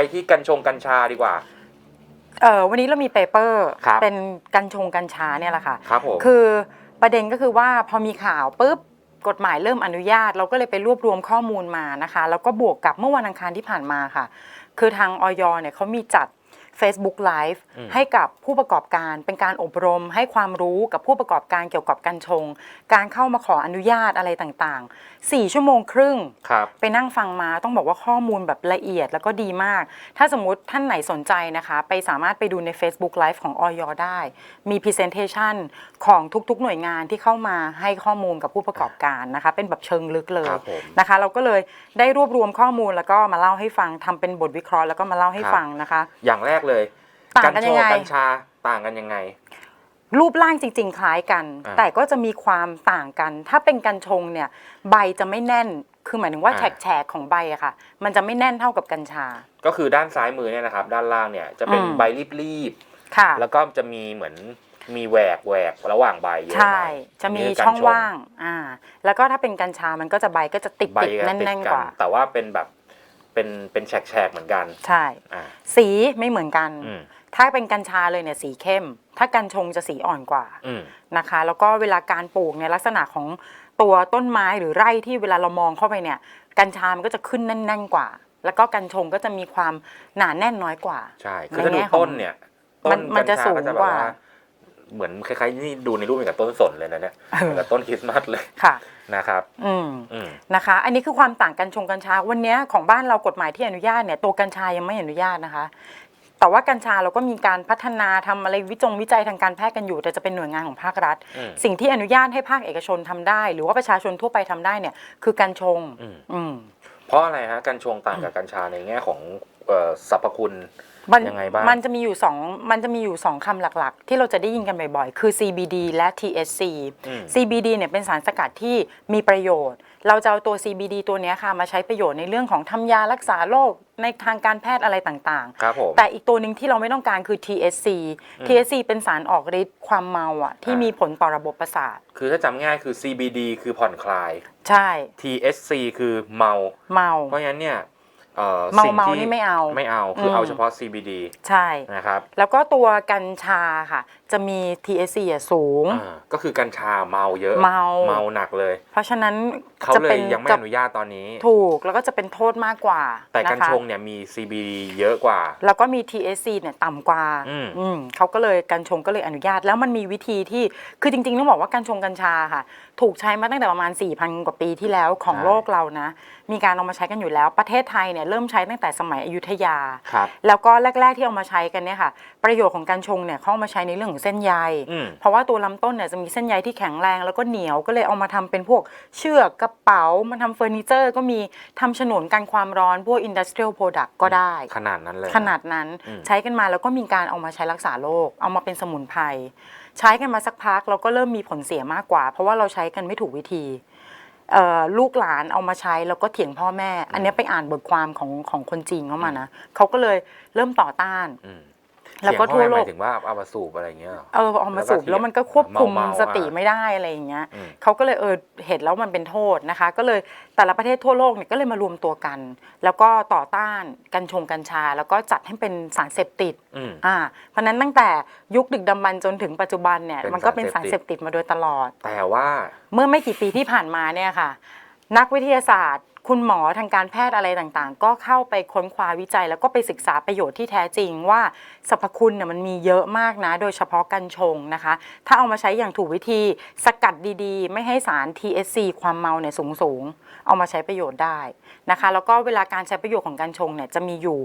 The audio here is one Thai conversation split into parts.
ไปที่กัญชงกัญชาดีกว่า เออวันนี้เรามีเปเปอร์ครับ เป็นกัญชงกัญชาเนี่ยแหละค่ะ ครับผมคือประเด็นก็คือว่าพอมีข่าวปุ๊บกฎหมายเริ่มอนุญาต เราก็เลยไปรวบรวมข้อมูลมานะคะ แล้วก็บวกกับเมื่อวันอังคารที่ผ่านมาค่ะ คือทางออยเนี่ยเขามีจัด Facebook Live อืมให้กับผู้ประกอบการเป็นการอบรม ให้ความรู้กับผู้ประกอบการเกี่ยวกับกัญชง การเข้ามาขออนุญาตอะไรต่างๆ 4 ชั่วโมงครึ่งครับไปนั่งฟังมาต้องบอกว่าข้อมูลแบบละเอียดแล้วก็ดีมาก ถ้าสมมติท่านไหนสนใจนะคะ ไปสามารถไปดูใน Facebook Live ของออยได้ มี Presentation ของทุกๆ หน่วยงานที่เข้ามาให้ข้อมูลกับผู้ประกอบการนะคะ เป็นแบบเชิงลึกเลยครับผมนะคะ เราก็เลยได้รวบรวมข้อมูลแล้วก็มาเล่าให้ฟังทำเป็นบทวิเคราะห์แล้วก็มาเล่าให้ครับฟังนะคะ อย่างแรกเลยต่างกันยังไงกัญชาต่างกันยังไง รูปร่างจริง ๆ คล้ายกันอ่าแต่ก็จะมีความต่างกัน ถ้าเป็นกัญชงเนี่ย ใบจะไม่แน่นคือหมายถึงว่าอ่าแฉกๆของใบอะค่ะ มันจะไม่แน่นเท่ากับกัญชา ก็คือด้านซ้ายมือเนี่ยนะครับ ด้านล่างเนี่ยจะเป็นอืมใบรีบค่ะๆแล้วก็จะมีเหมือนมีแหวกแหวกระหว่างใบเยอะหใช่น่อยจะมีนี่คืกัญช่องว่าง อ่า แล้วก็ถ้าเป็นกัญชา มันก็จะใบก็จะติดใบติดก็แน่ติดนๆกักว่า แต่ว่าเป็นแบบ เป็นเป็นแฉกๆเหมือนกันใช่ อ่า สีไม่เหมือนกัน อืม ถ้าเป็นกัญชาเลยเนี่ยสีเข้ม ถ้ากัญชงจะสีอ่อนกว่าอืม นะคะ แล้วก็เวลาการปลูกเนี่ยลักษณะของตัวต้นไม้หรือไร่ที่เวลาเรามองเข้าไปเนี่ย กัญชามันก็จะขึ้นแน่นๆกว่า แล้วก็กัญชงก็จะมีความหนาแน่นน้อยกว่า ใช่ คือถ้าในดูแง่ของต้นเนี่ย ต้มันนมันจะกัญชาสูงแบบกว่า เหมือนคล้ายๆนี่ดูในรูปเหมือนกับต้นสนเลยนะเนี่ยเออเหมือนกับต้นคริสต์มาสเลยค่ะ นะครับ อืมอืมนะคะ อันนี้คือความต่างกัญชงกัญชา วันนี้ของบ้านเรากฎหมายที่อนุญาตเนี่ยตัวกัญชายังไม่อนุญาตนะคะ แต่ว่ากัญชาเราก็มีการพัฒนาทำอะไรวิจงวิจัยทางการแพทย์กันอยู่ แต่จะเป็นหน่วยงานของภาครัฐ อืม สิ่งที่อนุญาตให้ภาคเอกชนทำได้ หรือว่าประชาชนทั่วไปทำได้เนี่ยคือกัญชงอืม อืม เพราะอะไรฮะกัญชงต่างกับกัญชาในแง่ของเอ่อสรรพคุณมันยังไงบ้าง มันจะมีอยู่สองมันจะมีอยู่สองคำหลักๆ ที่เราจะได้ยินกันบ่อยๆ คือ CBD และ THC อืม CBD เนี่ยเป็นสารสกัดที่มีประโยชน์ เราจะเอาตัว CBD ตัวเนี้ยค่ะมาใช้ประโยชน์ในเรื่องของทำยารักษาโรค ในทางการแพทย์อะไรต่างครับผม ๆ แต่อีกตัวหนึ่งที่เราไม่ต้องการคือ THC อืม THC เป็นสารออกฤทธิ์ความเมาอะที่อ่ามี มีผลต่อระบบประสาท คือถ้าจำง่ายคือ CBD คือผ่อนคลาย ใช่ THC คือเมา เมา เพราะฉะนั้นเนี่ย เอ่อเมาสิ่งเมาที่นี่ไม่เอาไม่เอาคืออม เอาเฉพาะ CBD ใช่ นะครับแล้วก็ตัวกัญชาค่ะ จะมี THC อะสูง อ่าก็คือกัญชาเมาเยอะเมา เมาหนักเลย เพราะฉะนั้นเขาจะเลเป็ยนยังไม่จะอนุญาตตอนนี้ ถูกแล้วก็จะเป็นโทษมากกว่าแต่กัญนะคะชงเนี่ยมี CBD เยอะกว่า แล้วก็มี THC เนี่ยต่ำกว่าอืม อืมเขาก็เลยกัญชงก็เลยอนุญาต แล้วมันมีวิธีที่คือจริงๆต้องบอกว่ากัญชงกัญชาค่ะ ถูกใช้มาตั้งแต่ประมาณ 4,000 กว่าปีที่แล้วของใช่โลกเรานะ มีการเอามาใช้กันอยู่แล้ว ประเทศไทยเนี่ยเริ่มใช้ตั้งแต่สมัยอยุธยา ครับ แล้วก็แรก ๆที่เอามาใช้กันเนี่ยค่ะ ประโยชน์ของกัญชงเนี่ยเขาเอามาใช้ในเรื่องของเส้นใย อืม เพราะว่าตัวลำต้นเนี่ยจะมีเส้นใยที่แข็งแรงแล้วก็เหนียวก็เลยเอามาทำเป็นพวกเชือกกระเป๋ามาทำเฟอร์นิเจอร์ ก็มีทำฉนวนกันความร้อนพวกอินดัสเทรียลโปรดักต์ก็ได้ ขนาดนั้นเลย ขนาดนั้นอืม ใช้กันมาแล้วก็มีการเอามาใช้รักษาโรคเอามาเป็นสมุนไพร ใช้กันมาสักพักเราก็เริ่มมีผลเสียมากกว่า เพราะว่าเราใช้กันไม่ถูกวิธีลูกหลานเอามาใช้แล้วก็เถียงพ่อแม่ อันนี้ไปอ่านบทความของของคนจีนเข้ามานะเขาก็เลยเริ่มต่อต้าน แล้วก็เสียงทั่วโลหมากยถึงว่าเอามาสูบอะไรอย่างเงี้ยเหรอเออเอามาสูบแล้วก็แล้วมันก็ควบคุมเมาๆสติอะไม่ได้อะไรอย่างเงี้ยอืมเขาก็เลยเออเห็นแล้วมันเป็นโทษนะคะ ก็เลยแต่ละประเทศทั่วโลกเนี่ยก็เลยมารวมตัวกัน แล้วก็ต่อต้านกัญชงกัญชา แล้วก็จัดให้เป็นสารเสพติดอืมอ่าเพราะฉะนั้นตั้งแต่ยุคดึกดำบรรพ์จนถึงปัจจุบันเนี่ยเป็นมันก็เป็นสารสารเสเสพพติติดดมาโดยตลอด แต่ว่าเมื่อไม่กี่ปีที่ผ่านมาเนี่ยค่ะ นักวิทยาศาสตร์ คุณหมอทางการแพทย์อะไรต่างๆ ก็เข้าไปค้นคว้าวิจัย แล้วก็ไปศึกษาประโยชน์ที่แท้จริงว่าสรรพคุณเนี่ยมันมีเยอะมากนะ โดยเฉพาะกัญชงนะคะ ถ้าเอามาใช้อย่างถูกวิธีสกัดดีๆ ไม่ให้สาร THC ความเมาเนี่ยสูงสูงๆ เอามาใช้ประโยชน์ได้นะคะ แล้วก็เวลาการใช้ประโยชน์ของกัญชงเนี่ยจะมีอยู่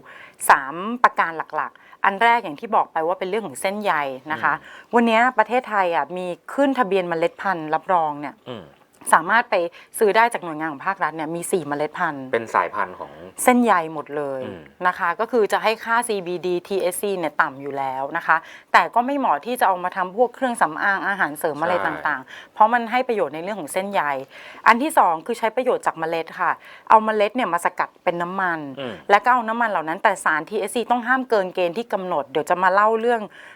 3 ประการหลักๆ อันแรกอย่างที่บอกไปว่าเป็นเรื่องของเส้นใยนะคะ วันนี้ประเทศไทยอะมีขึ้นทะเบียนเมล็ดพันธุ์รับรองเนี่ยอืม สามารถไปซื้อได้จากหน่วยงานของภาครัฐเนี่ยมี 4 เมล็ดพันธุ์ เป็นสายพันธุ์ของ เส้นใยหมดเลยอืม นะคะ ก็คือจะให้ค่า CBD THC เนี่ยต่ำอยู่แล้วนะคะ แต่ก็ไม่เหมาะที่จะเอามาทำพวกเครื่องสำอางอาหารเสริมอะไรต่างๆ เพราะมันให้ประโยชน์ในเรื่องของเส้นใย อันที่ 2 คือใช้ประโยชน์จากเมล็ดค่ะ เอาเมล็ดเนี่ยมาสกัดเป็นน้ำมัน อืม แล้วก็เอาน้ำมันเหล่านั้นแต่สาร THC ต้องห้ามเกินเกณฑ์ที่กำหนด เดี๋ยวจะมาเล่าเรื่องเอ่อ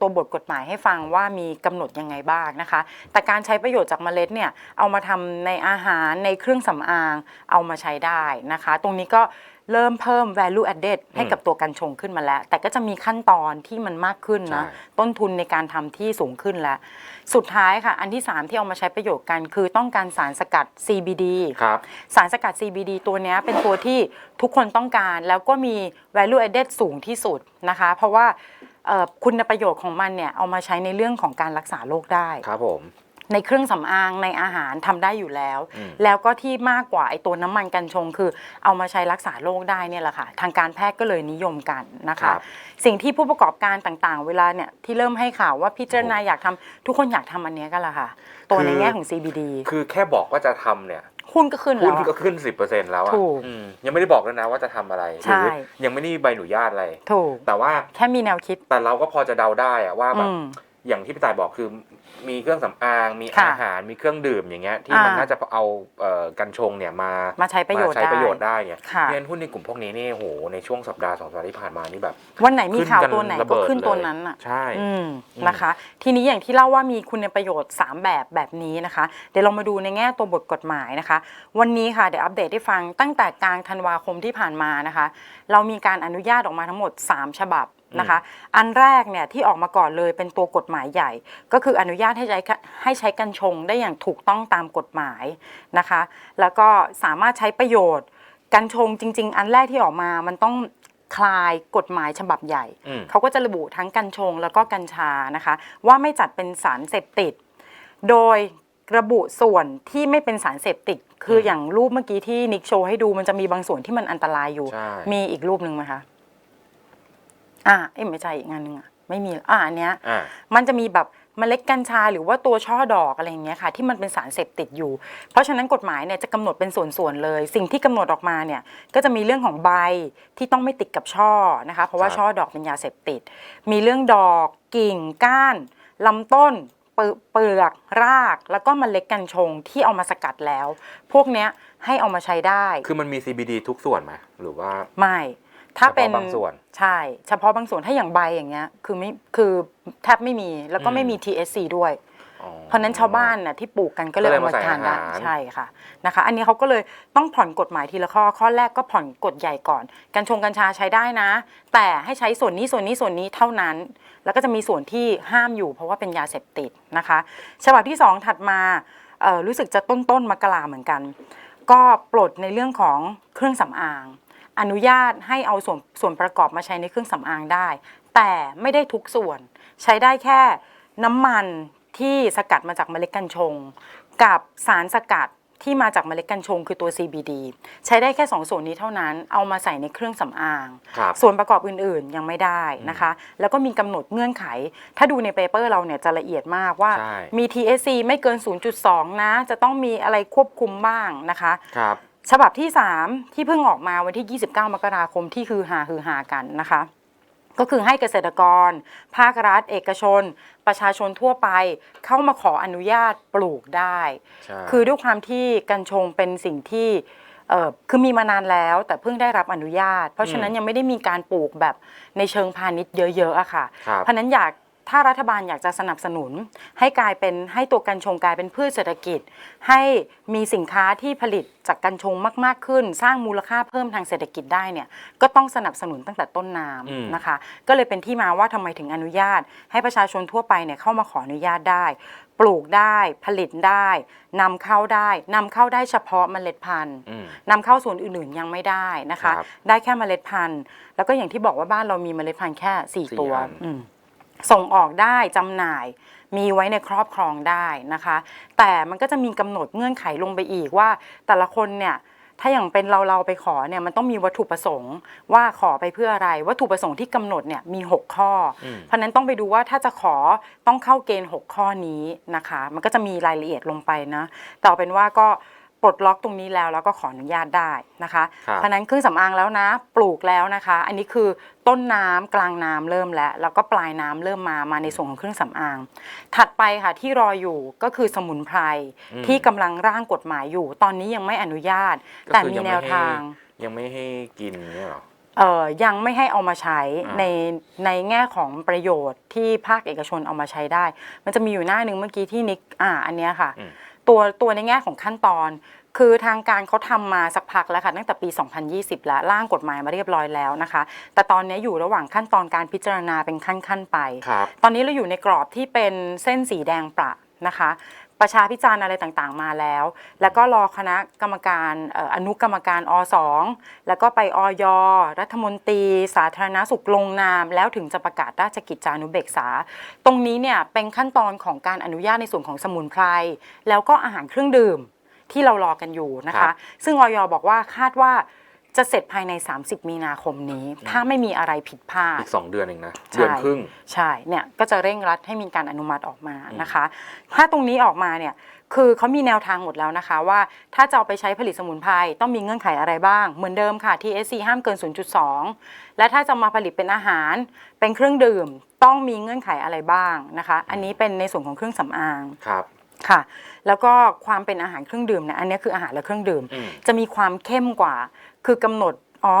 ตัวบทกฎหมายให้ฟังว่ามีกำหนดยังไงบ้างนะคะ แต่การใช้ประโยชน์จากเมล็ดเนี่ยเอามาทำในอาหารในเครื่องสำอางเอามาใช้ได้นะคะ ตรงนี้ก็เริ่มเพิ่ม value added ให้กับตัวกัญชงขึ้นมาแล้ว แต่ก็จะมีขั้นตอนที่มันมากขึ้นนะใช่ต้นทุนในการทำที่สูงขึ้นแล้ว สุดท้ายค่ะ อันที่ 3 ที่เอามาใช้ประโยชน์กันคือต้องการสารสกัด CBD ครับสารสกัด CBD ตัวเนี้ยเป็นตัวที่ทุกคนต้องการแล้วก็มี value added สูงที่สุดนะคะ เพราะว่า เอ่อคุณประโยชน์ของมันเนี่ยเอามาใช้ในเรื่องของการรักษาโรคได้ ครับผม ในเครื่องสำอางในอาหารทำได้อยู่แล้ว อืม แล้วก็ที่มากกว่าไอตัวน้ำมันกัญชง คือเอามาใช้รักษาโรคได้เนี่ยแหละค่ะ ทางการแพทย์ก็เลยนิยมกันนะครัคะบสิ่งที่ผู้ประกอบการต่างๆ เวลาเนี่ยที่เริ่มให้ข่าวว่าพิจารณาอยากทำทุกคนอยากทำอันเนี้ยกันแหละค่ะ ตัวในแง่ของ CBD คือแค่บอกว่าจะทำเนี่ย หุ้นก็ขึ้นหุ้แล้นวก็อะขึ้น 10%แล้วอะถูกอืมยังไม่ได้บอกเลยนะว่าจะทำอะไรใช่หรือยังไม่ได้มีใบอนุญาตอะไร ถูก แต่ว่าแค่มีแนวคิดแต่เราก็พอจะเดาได้อะว่าแบบอืม อย่างที่พี่ต่ายบอกคือมีเครื่องสำอาง มีค่ะอาหารมีเครื่องดื่มอย่างเงี้ยที่อ่ามัมันน่าจะเอาเอ่อกัญชงเนี่ยมามาใช้ประโยชน์มาใช้ได้ประโยชน์ได้เนี่ยค่ะเพราะฉะนั้นหุ้นในกลุ่มพวกนี้นี่โหในช่วงสัปดาห์สองสัปดาห์ที่ผ่านมานี่แบบ วันไหนมีข่าวขึ้ตัวไหนระก็เบิดขึ้นตัวเลยนั้นอะใช่อืมอืมนะคะ ทีนี้อย่างที่เล่าว่ามีคุณประโยชน์ 3 แบบแบบนี้นะคะเดี๋ยวเรามาดูในแง่ตัวบทกฎหมายนะคะ วันนี้ค่ะเดี๋ยวอัปเดตให้ฟังตั้งแต่กลางธันวาคมที่ผ่านมานะคะ เรามีการอนุญาตออกมาทั้งหมด 3 ฉบับ นะคะ อันแรกเนี่ยที่ออกมาก่อนเลยเป็นตัวกฎหมายใหญ่ ก็คืออนุญาตให้ใช้ให้ใช้กัญชงได้อย่างถูกต้องตามกฎหมายนะคะ แล้วก็สามารถใช้ประโยชน์กัญชงจริง ๆ อันแรกที่ออกมามันต้องคลายกฎหมายฉบับใหญ่อืมเขาก็จะระบุทั้งกัญชงแล้วก็กัญชานะคะ ว่าไม่จัดเป็นสารเสพติด โดยระบุส่วนที่ไม่เป็นสารเสพติด คืออย่างรูปเมื่อกี้ที่นิกโชว์ให้ดูมันจะมีบางส่วนที่มันอันตรายอยู่ใช่มีอีกรูปหนึ่งไหมคะ อ่าเอ้ยไม่ใช่อีกงานหนึ่งอะไม่มีอ่าอันเนี้ยอ่า มันจะมีแบบเมล็ดกัญชาหรือว่าตัวช่อดอกอะไรอย่างเงี้ยค่ะที่มันเป็นสารเสพติดอยู่ เพราะฉะนั้นกฎหมายเนี่ยจะกำหนดเป็นส่วนๆเลย สิ่งที่กำหนดออกมาเนี่ยก็จะมีเรื่องของใบที่ต้องไม่ติดกับช่อนะคะ เพราะว่าครับ ช่อดอกเป็นยาเสพติด มีเรื่องดอกกิ่งก้านลำต้นเปลืเปลือกราก แล้วก็เมล็ดกัญชงที่เอามาสกัดแล้ว พวกเนี้ยให้เอามาใช้ได้ คือมันมี CBD ทุกส่วนไหมหรือว่า ไม่ ถ้าเป็นเฉพาะบางส่วนใช่ เฉพาะบางส่วนถ้าอย่างใบอย่างเงี้ยคือไม่คือแทบไม่มีแล้วก็ไม่มี TSC ด้วยอ๋อเพราะฉะนั้นชาวบ้านน่ะที่ปลูกกันก็เลยก็เลยเอามามาใส่ทานได้อาหารใช่ค่ะนะคะ อันนี้เขาก็เลยต้องผ่อนกฎหมายทีละข้อข้อแรกก็ผ่อนกฎใหญ่ก่อนกัญชงกัญชาใช้ได้นะ แต่ให้ใช้ส่วนนี้ส่วนนี้ส่วนนี้เท่านั้น แล้วก็จะมีส่วนที่ห้ามอยู่เพราะว่าเป็นยาเสพติดนะคะฉบับที่ 2 ถัดมาเอ่อรู้สึกจะต้นต้นๆมกราเหมือนกัน ก็ปลดในเรื่องของเครื่องสำอาง อนุญาตให้เอาส่วนส่วนประกอบมาใช้ในเครื่องสำอางได้ แต่ไม่ได้ทุกส่วน ใช้ได้แค่น้ำมันที่สกัดมาจากเมล็ดกัญชง กับสารสกัดที่มาจากเมล็ดกัญชงคือตัว CBD ใช้ได้แค่ 2 ส่วนนี้เท่านั้นเอามาใส่ในเครื่องสำอาง ครับ ส่วนประกอบอื่นๆยังไม่ได้นะคะ แล้วก็มีกำหนดเงื่อนไข ถ้าดูในเปเปอร์เราเนี่ยจะละเอียดมากว่า ใช่ มี TSC ไม่เกิน 0.2 นะ จะต้องมีอะไรควบคุมบ้างนะคะ ครับ ฉบับที่ 3 ที่เพิ่งออกมาวันที่ 29 มกราคมที่คือหาคือหากันนะคะ ก็คือให้เกษตรกร ภาครัฐ เอกชน ประชาชนทั่วไปเข้ามาขออนุญาตปลูกได้ ใช่ คือด้วยความที่กัญชงเป็นสิ่งที่เอ่อคือมีมานานแล้วแต่เพิ่งได้รับอนุญาต เพราะฉะนั้นยังไม่ได้มีการปลูกแบบในเชิงพาณิชย์เยอะๆอะค่ะ ครับ เพราะฉะนั้นอยาก ถ้ารัฐบาลอยากจะสนับสนุน ให้กลายเป็นให้ตัวกัญชงกลายเป็นพืชเศรษฐกิจ ให้มีสินค้าที่ผลิตจากกัญชงมาก ๆ ขึ้น สร้างมูลค่าเพิ่มทางเศรษฐกิจได้เนี่ยก็ต้องสนับสนุนตั้งแต่ต้นน้อืมำนะคะ ก็เลยเป็นที่มาว่าทำไมถึงอนุญาต ให้ประชาชนทั่วไปเนี่ยเข้ามาขออนุญาตได้ ปลูกได้ผลิตได้นำเข้าได้นำเข้าได้เฉพาะเมล็ดพันธุ์อืมนำเข้าส่วนอื่นๆยังไม่ได้นะคะครับได้แค่เมล็ดพันธุ์ แล้วก็อย่างที่บอกว่าบ้านเรามีเมล็ดพันธุ์แค่สี่4ตัวอันอืม ส่งออกได้จำหน่ายมีไว้ในครอบครองได้นะคะ แต่มันก็จะมีกำหนดเงื่อนไขลงไปอีกว่า แต่ละคนเนี่ยถ้าอย่างเป็นเราเราไปขอเนี่ยมันต้องมีวัตถุประสงค์ว่าขอไปเพื่ออะไร วัตถุประสงค์ที่กำหนดเนี่ยมี 6 ข้ออม เพราะฉะนั้นต้องไปดูว่าถ้าจะขอต้องเข้าเกณฑ์ 6 ข้อนี้นะคะ มันก็จะมีรายละเอียดลงไปนะแต่เอาเป็นว่าก็ ปลดล็อกตรงนี้แล้วแล้วก็ขออนุญาตได้นะคะ ครับ เพราะฉะนั้นเครื่องสำอางแล้วนะ ปลูกแล้วนะคะ อันนี้คือต้นน้ำกลางน้ำเริ่มแล้วแล้วก็ปลายน้ำเริ่มมามาในส่วนของเครื่องสำอาง ถัดไปค่ะที่รออยู่ก็คือสมุนไพรอืมที่กำลังร่างกฎหมายอยู่ ตอนนี้ยังไม่อนุญาต ก็แต่คือมียังแนไม่วให้ทางยังไม่ให้กินเนี่ยเหรอ เอ่อยังไม่ให้เอามาใช้อ่า ในในแง่ของประโยชน์ที่ภาคเอกชนเอามาใช้ได้ มันจะมีอยู่หน้าหนึ่งเมื่อกี้ที่นิกอ่าอันเนี้ยค่ะ อืม ตัวตัวในแง่ของขั้นตอน คือทางการเขาทำมาสักพักแล้วค่ะตั้งแต่ปี 2020 แล้วร่างกฎหมายมาเรียบร้อยแล้วนะคะ แต่ตอนนี้อยู่ระหว่างขั้นตอนการพิจารณาเป็นขั้นๆไปครับตอนนี้เราอยู่ในกรอบที่เป็นเส้นสีแดงประนะคะ ประชาพิจารณ์อะไรต่างๆ มาแล้ว แล้วก็รอคณะกรรมการเอ่ออนุกรรมการอสองแล้วก็ไปออย รัฐมนตรี สาธารณสุขลงนาม แล้วถึงจะประกาศราชกิจจานุเบกษา ตรงนี้เนี่ยเป็นขั้นตอนของการอนุญาตในส่วนของสมุนไพรแล้วก็อาหารเครื่องดื่มที่เรารอกันอยู่นะครัคะ บ ซึ่งออยบอกว่าคาดว่า จะเสร็จภายใน 30 มีนาคมนี้ ถ้าไม่มีอะไรผิดพลาด อีกสองเดือนเองนะใช่เดือนครึ่ง ใช่ เนี่ย ก็จะเร่งรัดให้มีการอนุมัติออกมานะคะ ถ้าตรงนี้ออกมาเนี่ย คือเขามีแนวทางหมดแล้วนะคะว่าถ้าจะเอาไปใช้ผลิตสมุนไพรต้องมีเงื่อนไขอะไรบ้าง เหมือนเดิมค่ะ THC ห้ามเกิน 0.2 และถ้าจะมาผลิตเป็นอาหาร เป็นเครื่องดื่ม ต้องมีเงื่อนไขอะไรบ้างนะคะ อันนี้เป็นในส่วนของเครื่องสำอาง ครับ ค่ะ แล้วก็ความเป็นอาหารเครื่องดื่มเนี่ยอันนี้คืออาหารและเครื่องดื่มอืมจะมีความเข้มกว่า คือกำหนดอ๋อ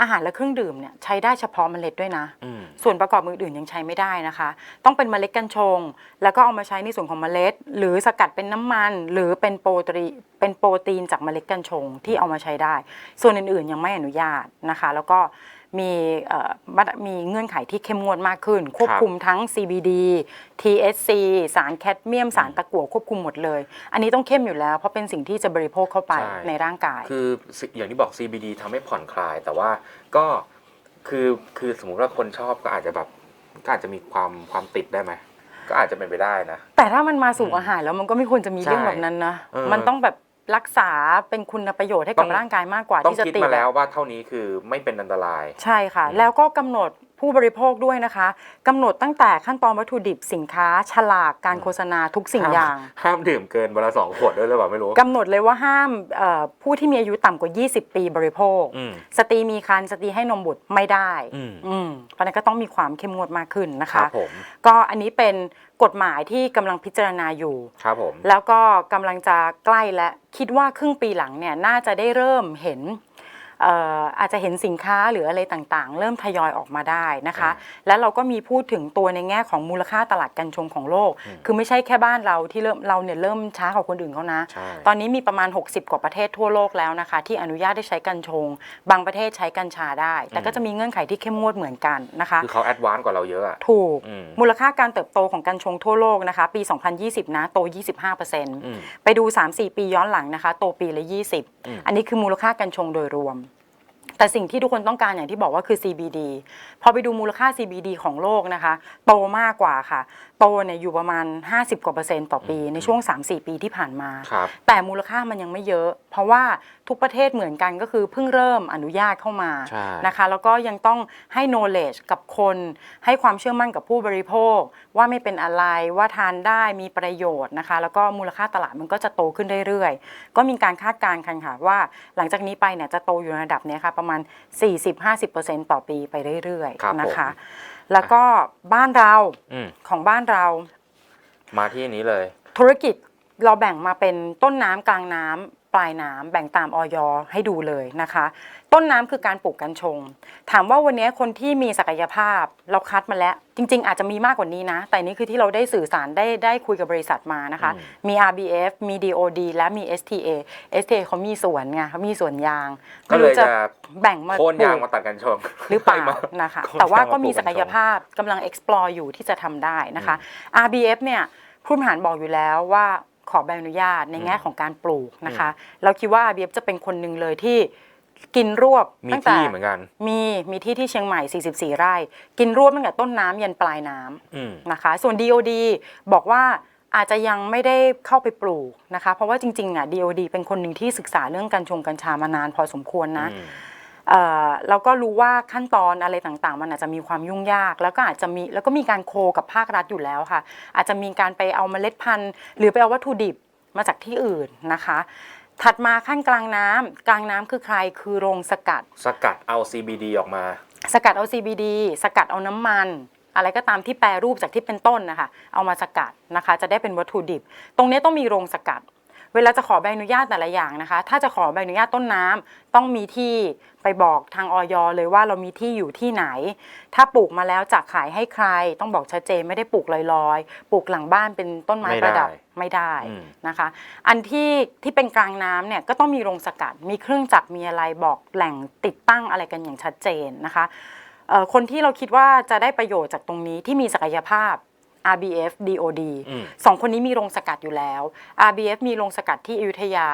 อาหารและเครื่องดื่มเนี่ยใช้ได้เฉพาะเมล็ดด้วยนะอืมส่วนประกอบอื่นๆยังใช้ไม่ได้นะคะ ต้องเป็นเมล็ดกัญชง แล้วก็เอามาใช้ในส่วนของเมล็ด หรือสกัดเป็นน้ำมัน หรือเป็นโปรตีนเป็นโปรตีนจากเมล็ดกัญชงที่เอามาใช้ได้ ส่วนอื่นๆยังไม่อนุญาตนะคะ แล้วก็ มีเอ่อมาตรมีเงื่อนไขที่เข้มงวดมากขึ้น ควบคุมทั้ง CBD THC สารแคดเมียม สารตะกั่วควบคุมหมดเลย อันนี้ต้องเข้มอยู่แล้ว เพราะเป็นสิ่งที่จะบริโภคเข้าไปใช่ ในร่างกาย คือสิอย่างที่บอก CBD ทำให้ผ่อนคลาย แต่ว่าก็คือคือสมมุติว่าคนชอบก็อาจจะแบบก็อาจจะมีความความติดได้ไหมก็อาจจะเป็นไปได้นะ แต่ถ้ามันมาสู่อืมอาหารแล้วมันก็ไม่ควรจะมีเรื่องใช่แบบนั้นนะ เออ มันต้องแบบ รักษาเป็นคุณประโยชน์ให้ต้กับองร่างกายมากกว่าต้องที่จะคิดติดมาแล้วอะว่าเท่านี้คือไม่เป็นอันตราย ใช่ค่ะอืมแล้วก็กำหนด ผู้บริโภคด้วยนะคะกำหนดตั้งแต่ขั้นตอนวัตถุดิบสินค้า ฉลากการโฆษณาทุกสิ่งอย่าง ห้ามดื่มเกินวันละสองขวดด้วยหรือเปล่าไม่รู้ กำหนดเลยว่าห้ามเอ่อผู้ที่มีอายุต่ำกว่า 20 ปีบริโภค อืม สตรีมีครรภ์สตรีให้นมบุตรไม่ได้อืม อืมเพราะฉะนั้นก็ต้องมีความเข้มงวดมากขึ้นนะครัคะ บผมก็อันนี้เป็นกฎหมายที่กำลังพิจารณาอยู่ ครับผม แล้วก็กำลังจะใกล้และคิดว่าครึ่งปีหลังเนี่ยน่าจะได้เริ่มเห็นเอ่ออาจจะเห็นสินค้าหรืออะไรต่างๆ เริ่มทยอยออกมาได้นะคะ และเราก็มีพูดถึงตัวในแง่ของมูลค่าตลาดกัญชงของโลก คือไม่ใช่แค่บ้านเราที่เริ่มเราเนี่ยเริ่มช้ากว่าคนอื่นเขานะใช่ตอนนี้มีประมาณ 60 กว่าประเทศทั่วโลกแล้วนะคะ ที่อนุญาตให้ใช้กัญชง บางประเทศใช้กัญชาได้ แต่ก็จะมีเงื่อนไขที่เข้มงวดเหมือนกันนะคะคือเขาแอดวานซ์กว่าเราเยอะอะถูกอืมมูลค่าการเติบโตของกัญชงทั่วโลกนะคะ ปี 2020 นะโต 25%อืมไปดู 3-4 ปีย้อนหลังนะคะ โตปีละอืม20 อันนี้คือมูลค่ากัญชงโดยรวม แต่สิ่งที่ทุกคนต้องการอย่างที่บอกว่าคือ CBD พอไปดูมูลค่า CBD ของโลกนะคะ โตมากกว่าค่ะ โตเนี่ยอยู่ประมาณ 50 กว่าเปอร์เซ็นต์ต่อปีในช่วง 3-4 ปีที่ผ่านมา ครับ แต่มูลค่ามันยังไม่เยอะ เพราะว่าทุกประเทศเหมือนกันก็คือเพิ่งเริ่มอนุญาตเข้ามาใช่ นะคะแล้วก็ยังต้องให้ knowledge กับคน ให้ความเชื่อมั่นกับผู้บริโภค ว่าไม่เป็นอะไรว่าทานได้มีประโยชน์นะคะ แล้วก็มูลค่าตลาดมันก็จะโตขึ้นเรื่อยๆ ก็มีการคาดการณ์กันค่ะว่า หลังจากนี้ไปเนี่ยจะโตอยู่ในระดับเนี้ยค่ะประมาณ 40-50%ต่อปีไปเรื่อยครับผม ๆนะคะ แล้วก็บ้านเราอืมของบ้านเรา มาที่นี้เลย ธุรกิจเราแบ่งมาเป็นต้นน้ำกลางน้ำ ปลายน้ำแบ่งตามออยให้ดูเลยนะคะ ต้นน้ำคือการปลูกกัญชง ถามว่าวันนี้คนที่มีศักยภาพเราคัดมาแล้ว จริง ๆ อาจจะมีมากกว่านี้นะ แต่นี่คือที่เราได้สื่อสารได้ได้คุยกับบริษัทมานะคะอืมมี RBF มี DOD และมี STA STA เขามีสวนไงเขามีสวนยางก็ไม่เลยรู้จะจะแบ่งมาโค่นปลูยางกมาตัดกันชงหรือเปล่าไม่มานะคะโค่นแต่ว่ายางมาก็มีปลูกกัญชงศักยภาพกำลัง explore อยู่ที่จะทำได้นะคะ RBF เนี่ยผู้บริหารบอกอยู่แล้วว่า ขอใบอนุญาตในแง่ของการปลูกนะคะ เราคิดว่า RBF จะเป็นคนหนึ่งเลยที่กินรวบมีตั้งแต่ที่เหมือนกัน มีมีที่ที่เชียงใหม่ 44 ไร่ กินรวบตั้งแต่ต้นน้ำยันปลายน้ำอืมนะคะ ส่วน DOD บอกว่าอาจจะยังไม่ได้เข้าไปปลูกนะคะ เพราะว่าจริงๆอะ DOD เป็นคนหนึ่งที่ศึกษาเรื่องกัญชงกัญชามานานพอสมควรนะอืม เอ่อเราก็รู้ว่าขั้นตอนอะไรต่างๆ มันอาจจะมีความยุ่งยาก แล้วก็อาจจะมีแล้วก็มีการโคกับภาครัฐอยู่แล้วค่ะ อาจจะมีการไปเอาเมล็ดพันธุ์ หรือไปเอาวัตถุดิบมาจากที่อื่นนะคะ ถัดมาขั้นกลางน้ำกลางน้ำคือใครคือโรงสกัด สกัดเอา CBD ออกมา สกัดเอา CBD สกัดเอาน้ำมันอะไรก็ตามที่แปรรูปจากที่เป็นต้นนะคะ เอามาสกัดนะคะ จะได้เป็นวัตถุดิบ ตรงนี้ต้องมีโรงสกัด เวลาจะขอใบอนุญาตแต่ละอย่างนะคะ ถ้าจะขอใบอนุญาตต้นน้ำต้องมีที่ไปบอกทางออยเลยว่าเรามีที่อยู่ที่ไหน ถ้าปลูกมาแล้วจะขายให้ใคร ต้องบอกชัดเจนไม่ได้ปลูกลอยๆ ปลูกหลังบ้านเป็นต้นไม้ไม่ประดับไม่ได้นะคะ อันที่ที่เป็นกลางน้ำเนี่ยก็ต้องมีโรงสกัด มีเครื่องจักรมีอะไรบอกแหล่งติดตั้งอะไรกันอย่างชัดเจนนะคะคนที่เราคิดว่าจะได้ประโยชน์จากตรงนี้ที่มีศักยภาพ RBF DOD อืม สองคนนี้มีโรงสกัดอยู่แล้ว RBF มีโรงสกัดที่อยุธยา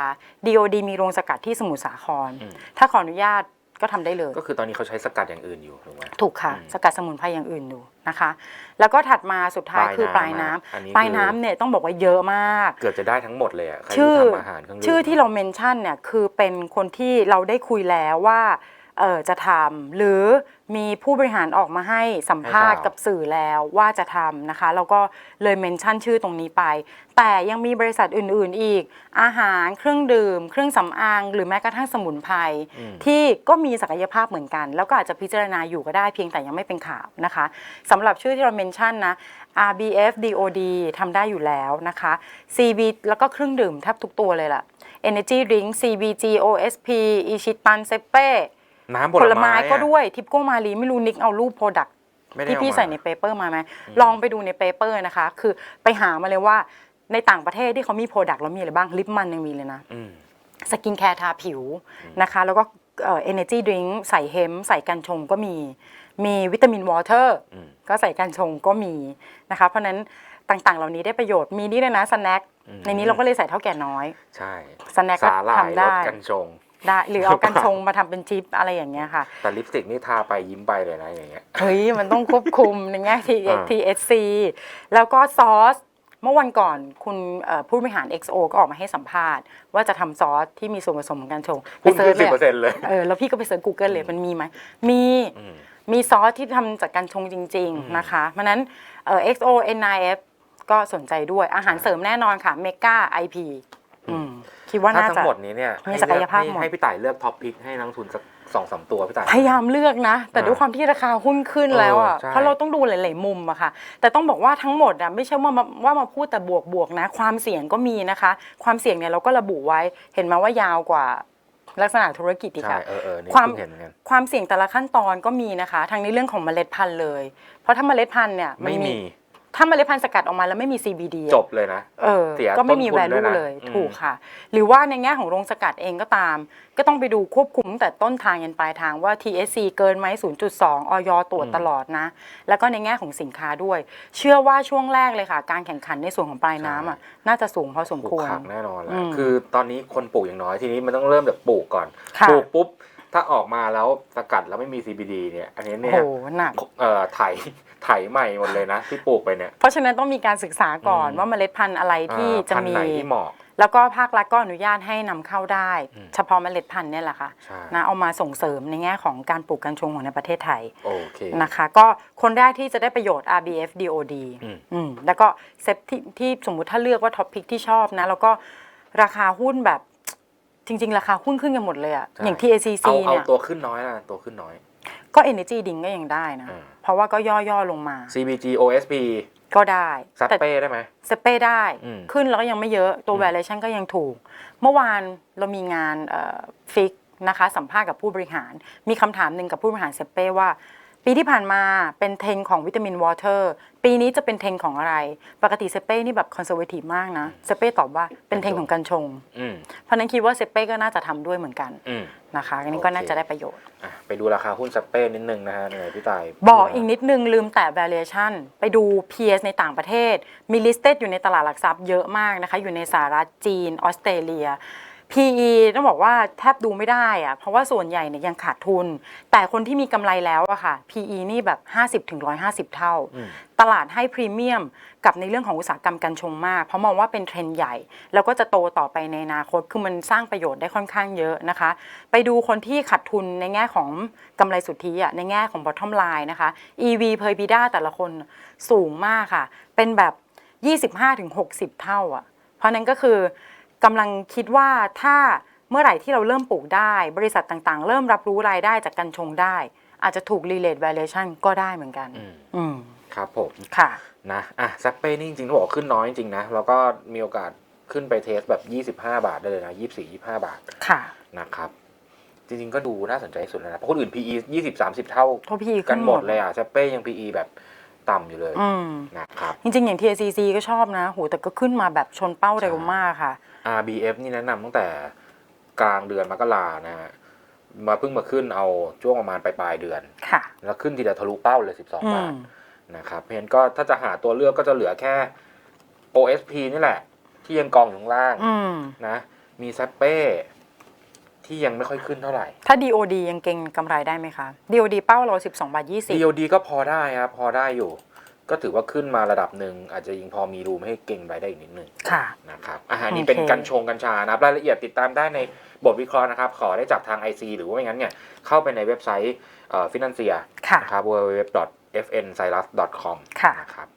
DOD มีโรงสกัดที่สมุทรสาคร อืม ถ้าขออนุญาตก็ทำได้เลย ก็คือตอนนี้เขาใช้สกัดอย่างอื่นอยู่ถูกไหม ถูกค่ะ อืม สกัดสมุนไพรอย่างอื่นอยู่นะคะ แล้วก็ถัดมาสุดท้ายปลายคือปลายน้ำน้อะอันนี้ำปลายคือน้ำเนี่ยต้องบอกว่าเยอะมาก เกือบจะได้ทั้งหมดเลยอะใครชื่ที่อทำอาหารเครื่องดื่ม ชื่อที่เราเมนชั่นเนี่ยคือเป็นคนที่เราได้คุยแล้วว่า เออจะทำหรือมีผู้บริหารออกมาให้สัมภาษณ์กับสื่อแล้วว่าจะทำนะคะ แล้วก็เลยเมนชั่นชื่อตรงนี้ไป แต่ยังมีบริษัทอื่นๆอีก อาหารเครื่องดื่ม เครื่องสำอาง หรือแม้กระทั่งสมุนไพรอืมที่ก็มีศักยภาพเหมือนกัน แล้วก็อาจจะพิจารณาอยู่ก็ได้เพียงแต่ยังไม่เป็นข่าวนะคะสำหรับชื่อที่เราเมนชั่นนะ RBF DOD ทำได้อยู่แล้วนะคะ CB แล้วก็เครื่องดื่มแทบทุกตัวเลยล่ะ Energy Drink CBG OSP อิชิตันเซเป้ น้ำผผลลไม้ไม้อะ ก็ด้วยทิปโก้มารีไม่รู้นิกเอารูปโปรดักไม่ได้ที่เอาพี่มา ใส่ในเปเปอร์มาไหมลองไปดูในเปเปอร์นะคะ คือไปหามาเลยว่าในต่างประเทศที่เขามีโปรดักต์แล้วมีอะไรบ้างลิปมันยังมีเลยนะ อืม สกินแคร์ทาผิวนะคะ แล้วก็เอ่อ energy drink ใส่เฮมป์ใส่กันชงก็มี มีวิตามินวอเตอร์อืม ก็ใส่กันชงก็มีนะคะ เพราะฉะนั้นต่างๆ เหล่านี้ได้ประโยชน์มีนี่ด้วยนะสแน็คอืมในนี้เราก็เลยใส่เท่าแก่น้อยใช่สแน็คก็สาหร่ายทำรได้สกันชง ได้หรือเอากันชงมาทำเป็นชิปอะไรอย่างเงี้ยค่ะ แต่ลิปสติกนี่ทาไปยิ้มไปเลยนะอย่างเงี้ยเฮ้ยมันต้องควบคุมในแง่ T อ่า TSC แล้วก็ซอสเมื่อวันก่อนคุณเอ่อผู้บริหาร XO ก็ออกมาให้สัมภาษณ์ ว่าจะทำซอสที่มีส่วนผสมของการชงไปคุณเซิคืร์อชสิบเลเปอร์ยเซ็นต์เลยเออแล้วพี่ก็ไปเซิร์ช Google เลยมันมีไหมมีอืมมีซอสที่ทำจากการชงจริง ๆนะคะ เพราะฉะนั้นเอ่อ XO N9F ก็สนใจด้วยอาหารเสริมแน่นอนค่ะเมกา IP อืม คิดว่าถ้าน่าทั้จะ งหมดนี้เนี่ยมีให้ศักยภาพเลือกหมดให้ให้พี่ต่ายเลือกท็อปพิกให้นักลงทุนสักสองสามตัวพี่ต่าย พยายามเลือกนะ แต่อ่าด้วยความที่ราคาหุ้นขึ้นแล้วอะเออใช่เพราะเราต้องดูหลาย ๆ มุมอะค่ะ แต่ต้องบอกว่าทั้งหมดอะไม่ใช่ว่ามาว่ามาพูดแต่บวกบวกๆนะ ความเสี่ยงก็มีนะคะ ความเสี่ยงเนี่ยเราก็ระบุไว้เห็นไหมาว่ายาวกว่าลักษณะธุรกิจอีกใช่อะ เออเออนี่ความ เพิ่งเห็นเหมือนกัน ความเสี่ยงแต่ละขั้นตอนก็มีนะคะ ทั้งในเรื่องของเมล็ดพันธุ์เลย เพราะถ้าเมล็ดพันธุ์เนี่ยนไม่มี ถ้าเมล็ดพันธุ์สกัดออกมาแล้วไม่มี CBD อะจบเลยนะ เออเสียก็ไม่มี ต้นทุนด้วย value นะเลยอืม ถูกค่ะ หรือว่าในแง่ของโรงสกัดเองก็ตาม ก็ต้องไปดูควบคุมตั้งแต่ต้นทางยันปลายทางว่า TSC เกินไหม0.2ออยตรวจตลอดนะ แล้วก็ในแง่ของสินค้าด้วย เชื่อว่าช่วงแรกเลยค่ะ การแข่งขันในส่วนของปลายน้ำอะน่าจะสูงพอสมปลูคกวร ผักแน่นอนแหละอืมคือตอนนี้คนปลูกอย่างน้อยทีนี้มันต้องเริ่มจากปลูกก่อน ค่ะปลูกปุ๊บ ถ้าออกมาแล้วสกัดแล้วไม่มี CBD เนี่ย อันนี้โอ้เนี่โหยหนัก เอ่อไถ ไถใหม่หมดเลยนะที่ปลูกไปเนี่ย เพราะฉะนั้นต้องมีการศึกษาก่อนอืมว่าเมล็ดพันธุ์อะไรที่อ่าจะพันธุ์มีไหนที่เหมาะแล้วก็ภาครัฐก็อนุญาตให้นำเข้าได้อืมเฉพาะเมล็ดพันธุ์เนี่ยแหละค่ะใช่นะเอามาส่งเสริมในแง่ของการปลูกกัญชงของในประเทศไทยโอเคนะคะ ก็คนแรกที่จะได้ประโยชน์ RBF DOD อืมอืมแล้วก็เซตที่ที่สมมุติถ้าเลือกว่าท็อปพิกที่ชอบนะ แล้วก็ราคาหุ้นแบบจริง ๆ ราคาหุ้นขึ้นกันหมดเลยอะใช่อย่าง TACC เอาเอาเนี่ยตัวขึ้นน้อยนะตัวขึ้นน้อย ก็ Energy ดิงก็ยังได้นะอ่าเพราะว่าก็ย่อๆลงมา CBG OSP ก็ได้ซัดแต่เป้ได้ไหมสเปได้อืมขึ้นแล้วก็ยังไม่เยอะตัวอืม valuation ก็ยังถูก เมื่อวานเรามีงานฟิกนะคะสัมภาษณ์กับผู้บริหาร มีคำถามหนึ่งกับผู้บริหารเซเป้ว่า ปีที่ผ่านมาเป็นเทรนด์ของวิตามินวอเตอร์ปีนี้จะเป็นเทรนด์ของอะไร ปกติเซเป้นี่แบบคอนเซอร์เวทีฟมากนะเซเป้ตอบว่าเป็นเทรนด์ของกัญชง อืมเพราะฉะนั้นคิดว่าเซเป้ก็น่าจะทำด้วยเหมือนกันอืมนะคะอันนี้ก็โอเคน่าจะได้ประโยชน์ อะไปดูราคาหุ้นซัดเป้นิดนึงนะฮะเหนื่อยพี่ต่ายบอกอีกนิดนึงลืมแต่ valuation ไปดู PS ในต่างประเทศ มี listed อยู่ในตลาดหลักทรัพย์เยอะมากนะคะ อยู่ในสหรัฐจีน ออสเตรเลีย PE ต้องบอกว่าแทบดูไม่ได้อะเพราะว่าส่วนใหญ่เนี่ยยังขาดทุน แต่คนที่มีกำไรแล้วอะค่ะ PE นี่แบบ 50-150 เท่าอืมตลาดให้พรีเมียมกับในเรื่องของอุตสาหกรรมการชงมาก เพราะมองว่าเป็นเทรนด์ใหญ่ แล้วก็จะโตต่อไปในอนาคต คือมันสร้างประโยชน์ได้ค่อนข้างเยอะนะคะ ไปดูคนที่ขาดทุนในแง่ของกำไรสุทธิอะในแง่ของ bottom line นะคะ EV per EBITDA แต่ละคนสูงมากค่ะ เป็นแบบ 25-60 เท่าอะเพราะนั้นก็คือ กำลังคิดว่าถ้าเมื่อไหร่ที่เราเริ่มปลูกได้ บริษัทต่างๆ เริ่มรับรู้รายได้จากการชงได้ อาจจะถูก relate valuation ก็ได้เหมือนกัน อืมอืมครับผม ค่ะ นะอะซัดเป้นี่จริงๆต้องบอกว่าขึ้นน้อยจริงๆนะ แล้วก็มีโอกาสขึ้นไปเทสแบบ 25 บาทได้เลยนะ 24 25 บาทค่ะนะครับ จริงๆก็ดูน่าสนใจที่สุดแล้วนะเพราะคนอื่น PE 20 30 เท่าเพราะพี่กัขึ้นนหหมมดดเลยอะเชเป้ยัง PE แบบต่ำอยู่เลยอืมนะครับ จริงๆ อย่าง TACC ก็ชอบนะโหแต่ก็ขึ้นมาแบบชนเป้าเร็วมากค่ะ RBF นี่แนะนำตั้งแต่กลางเดือนมกรานะฮะมาเพิ่งมาขึ้นเอาช่วงประมาณปลายๆเดือน ค่ะ แล้วขึ้นทีเดียวทะลุเป้าเลย 12อืบามทนะครับเพราะฉะนั้นก็ถ้าจะหาตัวเลือกก็จะเหลือแค่ OSP นี่แหละ ที่ยังกองอยู่ข้างล่างอืมนะ มีแซปเป้ที่ยังไม่ค่อยขึ้นเท่าไหร่ ถ้า DOD ยังเก่งกำไรได้ไหมคะ DOD เป้าเรา 12 บาท 20 DOD ก็พอได้ครับพอได้อยู่ ก็ถือว่าขึ้นมาระดับหนึ่งอาจจะยังพอมีรูมให้เก่งไปได้อีกนิดนึงค่ะ นะครับอาหารนี้โอเคเป็นกัญชงกัญชานะครับรายละเอียดติดตามได้ในบทวิเคราะห์นะครับ ขอได้จากทาง IC หรือว่าไม่งั้นเนี่ยเข้าไปในเว็บไซต์ฟินแลนเซียค่ะ นะครับ www.fncyrus.com ค่ะ นะครับ